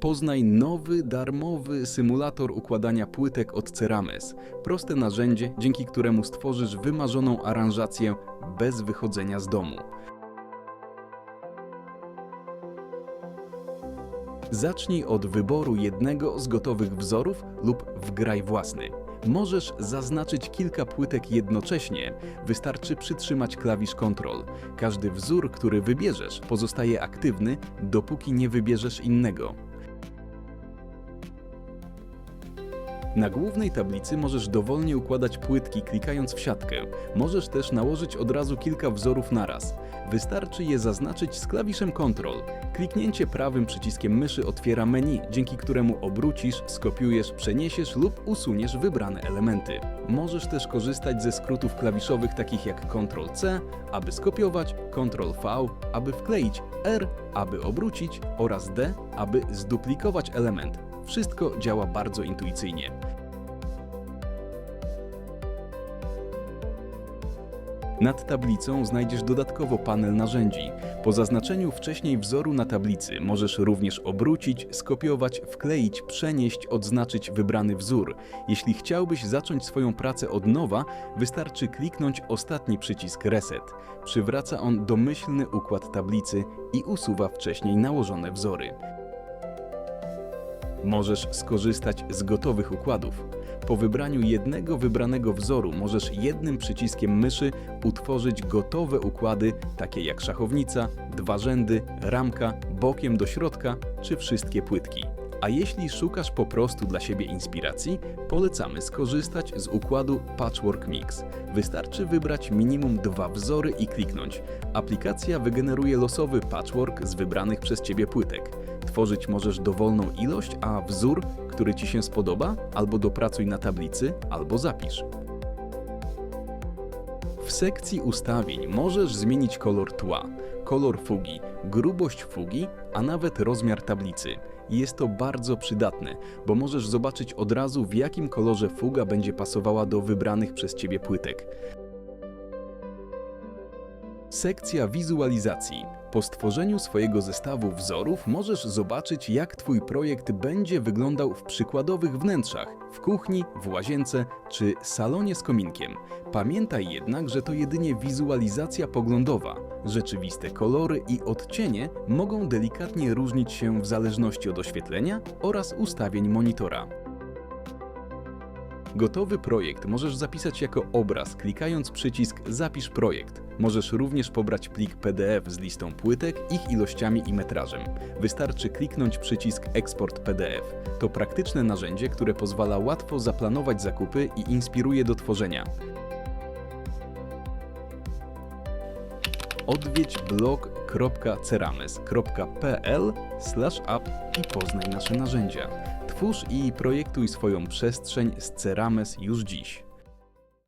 Poznaj nowy, darmowy symulator układania płytek od Cerames. Proste narzędzie, dzięki któremu stworzysz wymarzoną aranżację bez wychodzenia z domu. Zacznij od wyboru jednego z gotowych wzorów lub wgraj własny. Możesz zaznaczyć kilka płytek jednocześnie, wystarczy przytrzymać klawisz Ctrl. Każdy wzór, który wybierzesz, pozostaje aktywny, dopóki nie wybierzesz innego. Na głównej tablicy możesz dowolnie układać płytki klikając w siatkę. Możesz też nałożyć od razu kilka wzorów naraz. Wystarczy je zaznaczyć z klawiszem Ctrl. Kliknięcie prawym przyciskiem myszy otwiera menu, dzięki któremu obrócisz, skopiujesz, przeniesiesz lub usuniesz wybrane elementy. Możesz też korzystać ze skrótów klawiszowych takich jak Ctrl-C, aby skopiować, Ctrl-V, aby wkleić, R, aby obrócić oraz D, aby zduplikować element. Wszystko działa bardzo intuicyjnie. Nad tablicą znajdziesz dodatkowo panel narzędzi. Po zaznaczeniu wcześniej wzoru na tablicy możesz również obrócić, skopiować, wkleić, przenieść, odznaczyć wybrany wzór. Jeśli chciałbyś zacząć swoją pracę od nowa, wystarczy kliknąć ostatni przycisk Reset. Przywraca on domyślny układ tablicy i usuwa wcześniej nałożone wzory. Możesz skorzystać z gotowych układów. Po wybraniu jednego wybranego wzoru możesz jednym przyciskiem myszy utworzyć gotowe układy, takie jak szachownica, dwa rzędy, ramka, bokiem do środka czy wszystkie płytki. A jeśli szukasz po prostu dla siebie inspiracji, polecamy skorzystać z układu Patchwork Mix. Wystarczy wybrać minimum dwa wzory i kliknąć. Aplikacja wygeneruje losowy patchwork z wybranych przez Ciebie płytek. Tworzyć możesz dowolną ilość, a wzór, który Ci się spodoba, albo dopracuj na tablicy, albo zapisz. W sekcji ustawień możesz zmienić kolor tła, kolor fugi, grubość fugi, a nawet rozmiar tablicy. Jest to bardzo przydatne, bo możesz zobaczyć od razu w jakim kolorze fuga będzie pasowała do wybranych przez Ciebie płytek. Sekcja wizualizacji. Po stworzeniu swojego zestawu wzorów możesz zobaczyć, jak Twój projekt będzie wyglądał w przykładowych wnętrzach, w kuchni, w łazience czy salonie z kominkiem. Pamiętaj jednak, że to jedynie wizualizacja poglądowa. Rzeczywiste kolory i odcienie mogą delikatnie różnić się w zależności od oświetlenia oraz ustawień monitora. Gotowy projekt możesz zapisać jako obraz, klikając przycisk Zapisz projekt. Możesz również pobrać plik PDF z listą płytek, ich ilościami i metrażem. Wystarczy kliknąć przycisk Eksport PDF. To praktyczne narzędzie, które pozwala łatwo zaplanować zakupy i inspiruje do tworzenia. Odwiedź blog.cerames.pl app i poznaj nasze narzędzia. Twórz i projektuj swoją przestrzeń z Cerames już dziś.